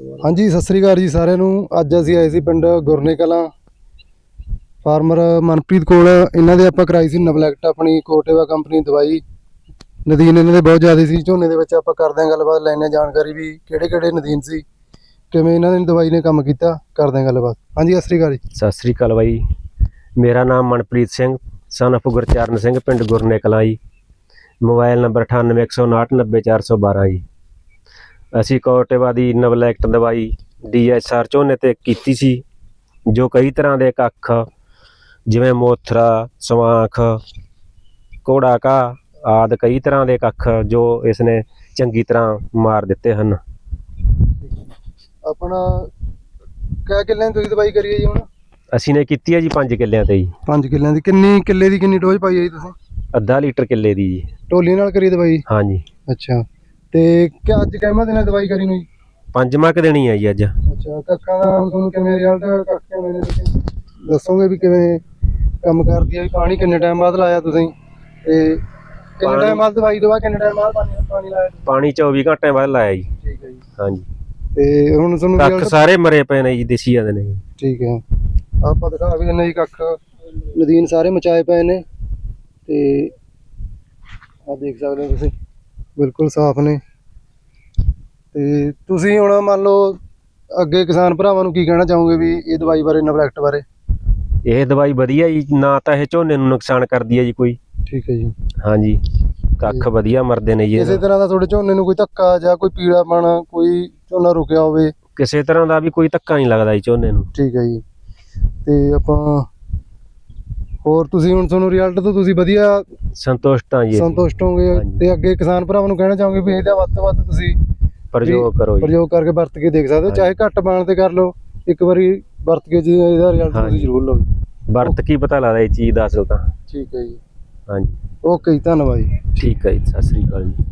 ਹਾਂਜੀ, ਸਤਿ ਸ੍ਰੀ ਅਕਾਲ ਜੀ ਸਾਰਿਆਂ ਨੂੰ। ਅੱਜ ਅਸੀਂ ਆਏ ਸੀ ਪਿੰਡ ਗੁਰਨੇ ਕਲਾਂ। ਫਾਰਮਰ ਮਨਪ੍ਰੀਤ ਕੋਲ, ਇਹਨਾਂ ਦੇ ਆਪਾਂ ਕਰਾਈ ਸੀ ਨਵਲੈਕਟ ਆਪਣੀ ਕੋਟੇਵਾ ਕੰਪਨੀ ਦਵਾਈ। ਨਦੀਨ ਇਹਨਾਂ ਦੇ ਬਹੁਤ ਜ਼ਿਆਦਾ ਸੀ। ਝੋਨੇ ਦੇ ਵਿੱਚ ਆਪਾਂ ਕਰਦੇ ਹਾਂ ਗੱਲਬਾਤ ਲੈਣੇ ਜਾਣਕਾਰੀ ਵੀ ਕਿਹੜੇ ਕਿਹੜੇ ਨਦੀਨ ਸੀ, ਕਿਵੇਂ ਇਹਨਾਂ ਨੇ ਦਵਾਈ ਨੇ ਕੰਮ ਕੀਤਾ, ਕਰਦੇ ਹਾਂ ਗੱਲਬਾਤ। ਹਾਂਜੀ, ਸਤਿ ਸ੍ਰੀ ਅਕਾਲ ਜੀ। ਸਤਿ ਸ੍ਰੀ ਅਕਾਲ ਬਾਈ। ਮੇਰਾ ਨਾਮ ਮਨਪ੍ਰੀਤ ਸਿੰਘ ਸਨ of ਗੁਰਚਰਨ ਸਿੰਘ, ਪਿੰਡ ਗੁਰਨੇ ਕਲਾਂ ਜੀ। ਮੋਬਾਈਲ ਨੰਬਰ 9815690412 ਜੀ। ਅਸੀਂ ਕੋਟੇਵਾ ਦੀ ਨਵਲੈਕਟ ਦਵਾਈ ਡੀਐਸਆਰ ਝੋਨੇ ਤੇ ਕੀਤੀ ਸੀ ਜੋ ਕਈ ਤਰ੍ਹਾਂ ਦੇ ਕੱਖ ਜਿਵੇਂ ਮੋਥਰਾ ਸਵਾਂਖ ਕੋੜਾ ਕਾ ਆਦ ਕਈ ਤਰ੍ਹਾਂ ਦੇ ਕੱਖ ਜੋ ਇਸ ਨੇ ਚੰਗੀ ਤਰ੍ਹਾਂ ਮਾਰ ਦਿੱਤੇ ਹਨ। ਆਪਣਾ ਕਿਆ ਕਿੱਲਿਆਂ ਦੀ ਤੁਸੀਂ ਦਵਾਈ ਕਰੀ ਹੈ ਜੀ ਹੁਣ? ਅਸੀਂ ਨੇ ਕੀਤੀ ਹੈ ਜੀ 5 ਕਿੱਲਿਆਂ ਤੇ ਜੀ। 5 ਕਿੱਲਿਆਂ ਦੀ। ਕਿੰਨੀ ਕਿੱਲੇ ਦੀ ਕਿੰਨੀ ਡੋਜ਼ ਪਾਈ ਹੈ ਜੀ ਤੁਸੀਂ? ਅੱਧਾ ਲੀਟਰ ਕਿੱਲੇ ਦੀ ਜੀ। ਢੋਲੀ ਨਾਲ ਕਰੀ ਦਵਾਈ? ਹਾਂਜੀ। ਅੱਛਾ। ਤੇ ਕਿ ਅੱਜ ਕਹਿਮਾ ਦੇ ਨਾਲ ਦਵਾਈ ਕਰੀ ਨੂੰ ਜੀ? ਪੰਜਵਾਂ ਕੁ ਦੇਣੀ ਆ ਜੀ ਅੱਜ। ਅੱਛਾ ਕੱਖਾਂ ਦਾ ਹੁਣ ਤੁਹਾਨੂੰ ਕਿਵੇਂ ਰਿਜ਼ਲਟ ਕੱਖ ਕਿਵੇਂ ਨੇ ਤੁਸੀਂ? ਦੱਸੋਗੇ ਵੀ ਕਿਵੇਂ ਕੰਮ ਕਰਦੀ ਹੈ ਵੀ ਪਾਣੀ ਕਿੰਨੇ ਟਾਈਮ ਬਾਅਦ ਲਾਇਆ ਤੁਸੀਂ? ਤੇ ਕਿੰਨੇ ਟਾਈਮ ਬਾਅਦ ਦਵਾਈ ਦਵਾ ਕਿੰਨੇ ਟਾਈਮ ਬਾਅਦ ਪਾਣੀ ਪਾਣੀ ਲਾਇਆ? ਪਾਣੀ 24 ਘੰਟਿਆਂ ਬਾਅਦ ਲਾਇਆ ਜੀ। ਠੀਕ ਹੈ ਜੀ। ਹਾਂਜੀ। ਤੇ ਹੁਣ ਤੁਹਾਨੂੰ ਕੱਖ ਸਾਰੇ ਮਰੇ ਪਏ ਨੇ ਜੀ ਦੇਸੀ ਜਾਂਦੇ ਨੇ। ਠੀਕ ਹੈ। ਆਪਾਂ ਦਿਖਾ ਵੀ ਦਿੰਦੇ ਜੀ ਕੱਖ। ਨਦੀਨ ਸਾਰੇ ਮਚਾਏ ਪਏ ਨੇ। ਤੇ ਆ ਦੇਖ ਸਕਦੇ ਹੋ ਤੁਸੀਂ। ਬਿਲਕੁਲ ਸਾਫ਼ ਨੇ। ਤੇ ਤੁਸੀਂ ਹੁਣ ਮੰਨ ਲਓ ਅੱਗੇ ਕਿਸਾਨ ਭਰਾਵਾਂ ਨੂੰ ਕੀ ਕਹਿਣਾ ਚਾਹੋਗੇ ਵੀ ਇਹ ਦਵਾਈ ਬਾਰੇ ਨਵਲੈਕਟ ਬਾਰੇ? ਇਹ ਦਵਾਈ ਵਧੀਆ ਜੀ ਨਾ ਤਾਂ ਇਹ ਝੋਨੇ ਨੂੰ ਨੁਕਸਾਨ ਕਰਦੀ ਹੈ ਜੀ ਕੋਈ। ਠੀਕ ਹੈ ਜੀ। ਹਾਂਜੀ ਕੱਖ ਵਧੀਆ ਮਰਦੇ ਨੇ ਜੀ ਕਿਸੇ। ਤਰ੍ਹਾਂ ਦਾ ਤੁਹਾਡੇ ਝੋਨੇ ਨੂੰ ਕੋਈ ਧੱਕਾ ਜਾਂ ਕੋਈ ਪੀੜਾਪਣ ਕੋਈ ਝੋਨਾ ਰੁਕਿਆ ਹੋਵੇ? ਕਿਸੇ ਤਰ੍ਹਾਂ ਦਾ ਵੀ ਕੋਈ ਧੱਕਾ ਨਹੀਂ ਲੱਗਦਾ ਜੀ ਝੋਨੇ ਨੂੰ। ਠੀਕ ਹੈ ਜੀ। ਤੇ ਆਪਾਂ ਹੋਰ ਤੁਸੀਂ ਹੁਣ ਤੁਹਾਨੂੰ ਰਿਜ਼ਲਟ ਤੋਂ ਤੁਸੀਂ ਵਧੀਆ ਸੰਤੁਸ਼ਟ ਹਾਂ ਜੀ। ਸੰਤੁਸ਼ਟ ਹੋਗੇ। ਤੇ ਅੱਗੇ ਕਿਸਾਨ ਭਰਾਵਾਂ ਨੂੰ ਕਹਿਣਾ ਚਾਹੋਗੇ ਵੀ ਇਹਦਾ ਵੱਧ ਤੋਂ ਵੱਧ ਤੁਸੀਂ ਪ੍ਰਯੋਗ ਕਰੋ ਜੀ। ਪ੍ਰਯੋਗ ਕਰਕੇ ਵਰਤ ਕੇ ਦੇਖ ਸਕਦੇ ਹੋ ਚਾਹੇ ਘੱਟ ਬਾਣ ਤੇ ਕਰ ਲਓ ਇੱਕ ਵਾਰੀ ਵਰਤ ਕੇ ਜੀ ਇਹਦਾ ਰਿਜ਼ਲਟ। ਤੁਸੀਂ ਜ਼ਰੂਰ ਲਓ ਵਰਤ ਕੀ ਪਤਾ ਲੱਗਦਾ ਇਹ ਚੀਜ਼ ਦਾ ਅਸਲ ਤਾਂ। ਠੀਕ ਹੈ ਜੀ। ਹਾਂਜੀ। ਓਕੇ ਜੀ ਧੰਨਵਾਦ ਜੀ। ਠੀਕ ਹੈ ਜੀ ਸਤਿ ਸ੍ਰੀ ਅਕਾਲ ਜੀ।